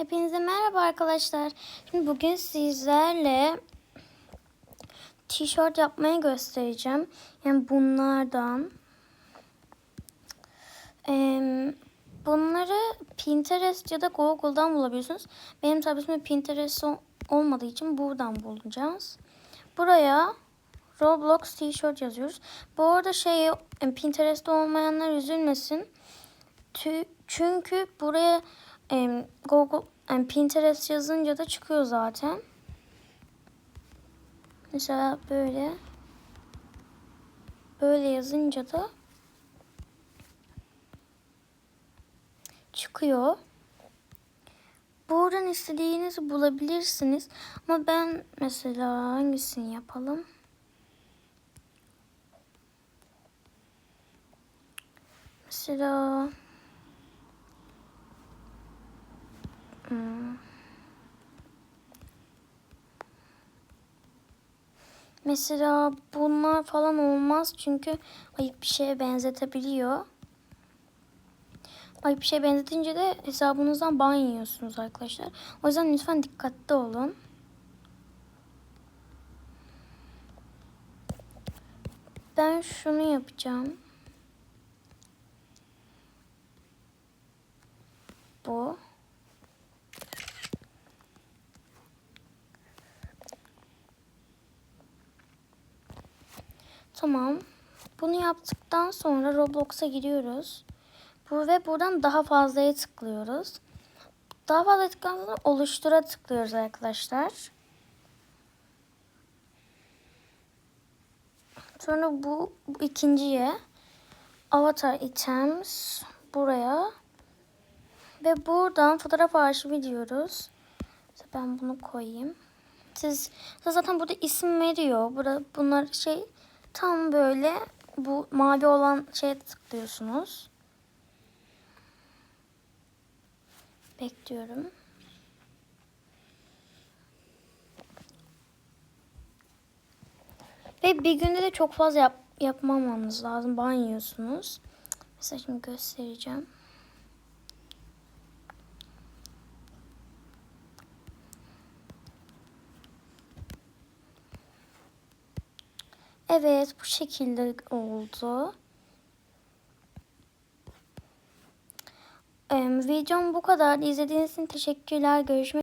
Hepinize merhaba arkadaşlar. Şimdi bugün sizlerle tişört yapmayı göstereceğim. Yani bunlardan. Bunları Pinterest ya da Google'dan bulabiliyorsunuz. Benim tabii Pinterest ol- olmadığı için buradan bulacağız. Buraya Roblox tişört yazıyoruz. Bu arada şey e, Pinterest'te olmayanlar üzülmesin. Çünkü buraya Google em, Pinterest yazınca da çıkıyor zaten. Mesela böyle böyle yazınca da çıkıyor. Buradan istediğinizi bulabilirsiniz. Ama ben mesela hangisini yapalım? Mesela Hmm. Mesela bunlar falan olmaz çünkü ayıp bir şeye benzetebiliyor. Ayıp bir şeye benzetince de hesabınızdan ban yiyorsunuz arkadaşlar. O yüzden lütfen dikkatli olun. Ben şunu yapacağım. Bu. Tamam. Bunu yaptıktan sonra Roblox'a giriyoruz. Bu ve buradan daha fazlaya tıklıyoruz. Daha fazla tıkladıktan sonra oluştura tıklıyoruz arkadaşlar. Sonra bu, bu ikinciye avatar items buraya ve buradan fotoğraf arşivi diyoruz. Ben bunu koyayım. Siz zaten burada isim veriyor. Burada bunlar şey tam böyle bu mavi olan şeye tıklıyorsunuz. Bekliyorum. Ve bir günde de çok fazla yap, yapmamanız lazım. Ban yiyorsunuz. Mesela şimdi göstereceğim. Evet bu şekilde oldu. Ee, videom bu kadar. İzlediğiniz için teşekkürler. Görüşmek